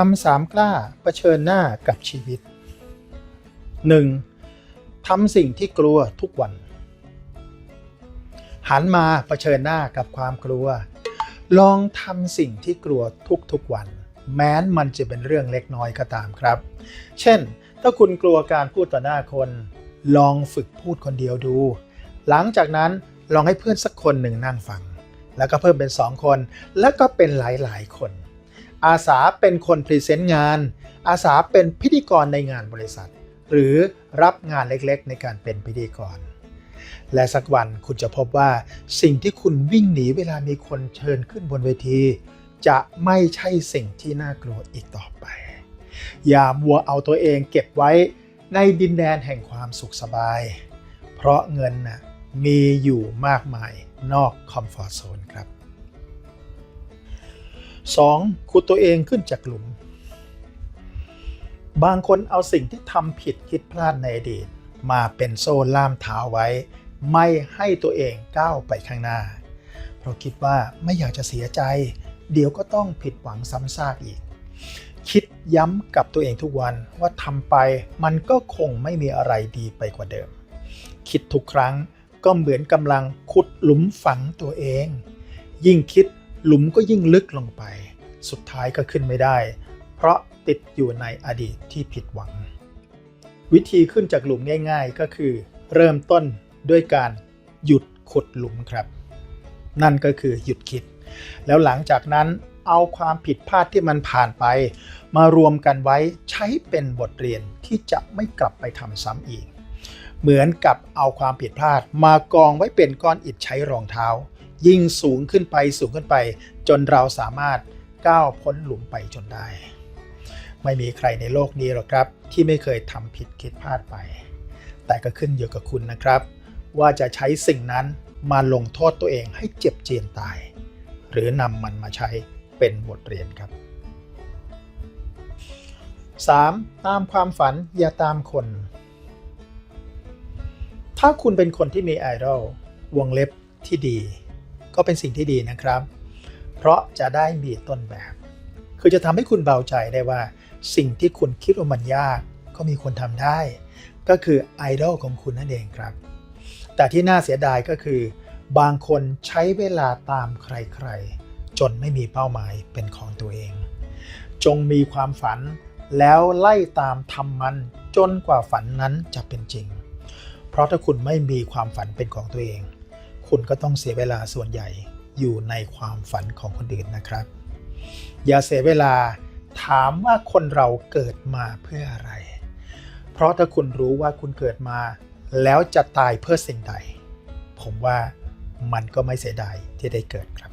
ทำสามกล้าเผชิญหน้ากับชีวิต 1. ทำสิ่งที่กลัวทุกวัน หันมาเผชิญหน้ากับความกลัว ลองทำสิ่งที่กลัวทุกๆวัน แม้นมันจะเป็นเรื่องเล็กน้อยก็ตามครับ เช่น ถ้าคุณกลัวการพูดต่อหน้าคน ลองฝึกพูดคนเดียวดู หลังจากนั้นลองให้เพื่อนสักคนหนึ่งนั่งฟัง แล้วก็เพิ่มเป็น2คน แล้วก็เป็นหลายๆคน อาสาเป็นคนพรีเซนต์งาน อาสาเป็นพิธีกรในงานบริษัท หรือรับงานเล็กๆ ในการเป็นพิธีกร และสักวันคุณจะพบว่าสิ่งที่คุณวิ่งหนีเวลามีคนเชิญขึ้นบนเวที จะไม่ใช่สิ่งที่น่ากลัวอีกต่อไป อย่ามัวเอาตัวเองเก็บไว้ในดินแดนแห่งความสุขสบาย เพราะเงินน่ะมีอยู่มากมายนอกคอมฟอร์ทโซนครับ 2. ขุดตัวเองขึ้นจากหลุม บางคนเอาสิ่งที่ทำผิดคิดพลาดในอดีต มาเป็นโซ่ล่ามเท้าไว้ ไม่ให้ตัวเองก้าวไปข้างหน้า เพราะคิดว่าไม่อยากจะเสียใจ เดี๋ยวก็ต้องผิดหวังซ้ำซากอีก คิดย้ำกับตัวเองทุกวันว่าทำไปมันก็คงไม่มีอะไรดีไปกว่าเดิม คิดทุกครั้งก็เหมือนกำลังขุดหลุมฝังตัวเอง ยิ่งคิด หลุมก็ยิ่งลึกลงไป สุดท้ายก็ขึ้นไม่ได้ เพราะติดอยู่ในอดีตที่ผิดหวัง วิธีขึ้นจากหลุมง่าย ๆ ก็คือ เริ่มต้นด้วยการหยุดขุดหลุมครับ นั่นก็คือหยุดคิด แล้วหลังจากนั้นเอาความผิดพลาดที่มันผ่านไป มารวมกันไว้ใช้เป็นบทเรียนที่จะไม่กลับไปทำซ้ำอีก เหมือนกับเอาความผิดพลาดมากองไว้เป็นก้อนอิฐใช้รองเท้า ยิ่งสูงขึ้นไปสูงขึ้นไป จนเราสามารถก้าวพ้นหลุมไปจนได้ ไม่มีใครในโลกนี้หรอกครับ ที่ไม่เคยทำผิดคิดพลาดไป แต่ก็ขึ้นอยู่กับคุณนะครับ ว่าจะใช้สิ่งนั้นมาลงโทษตัวเองให้เจ็บเจียนตาย หรือนำมันมาใช้เป็นบทเรียนครับ 3. ตามความฝันอย่าตามคน ถ้าคุณเป็นคนที่มีไอดอลวงเล็บที่ดี ก็เป็นสิ่งที่ดีนะครับ เพราะจะได้มีต้นแบบ คือจะทำให้คุณเบาใจได้ว่า สิ่งที่คุณคิดว่ามันยาก ก็มีคนทำได้ ก็คือไอดอลของคุณนั่นเองครับ แต่ที่น่าเสียดายก็คือ บางคนใช้เวลาตามใครๆ จนไม่มีเป้าหมายเป็นของตัวเอง จงมีความฝันแล้วไล่ตามทำมันจนกว่าฝันนั้นจะเป็นจริง เพราะถ้าคุณไม่มีความฝันเป็นของตัวเอง คุณก็ต้องเสียเวลาส่วนใหญ่อยู่ในความฝันของคนอื่นนะครับ อย่าเสียเวลาถามว่าคนเราเกิดมาเพื่ออะไร เพราะถ้าคุณรู้ว่าคุณเกิดมา แล้วจะตายเพื่อสิ่งใด ผมว่ามันก็ไม่เสียดายที่ได้เกิดครับ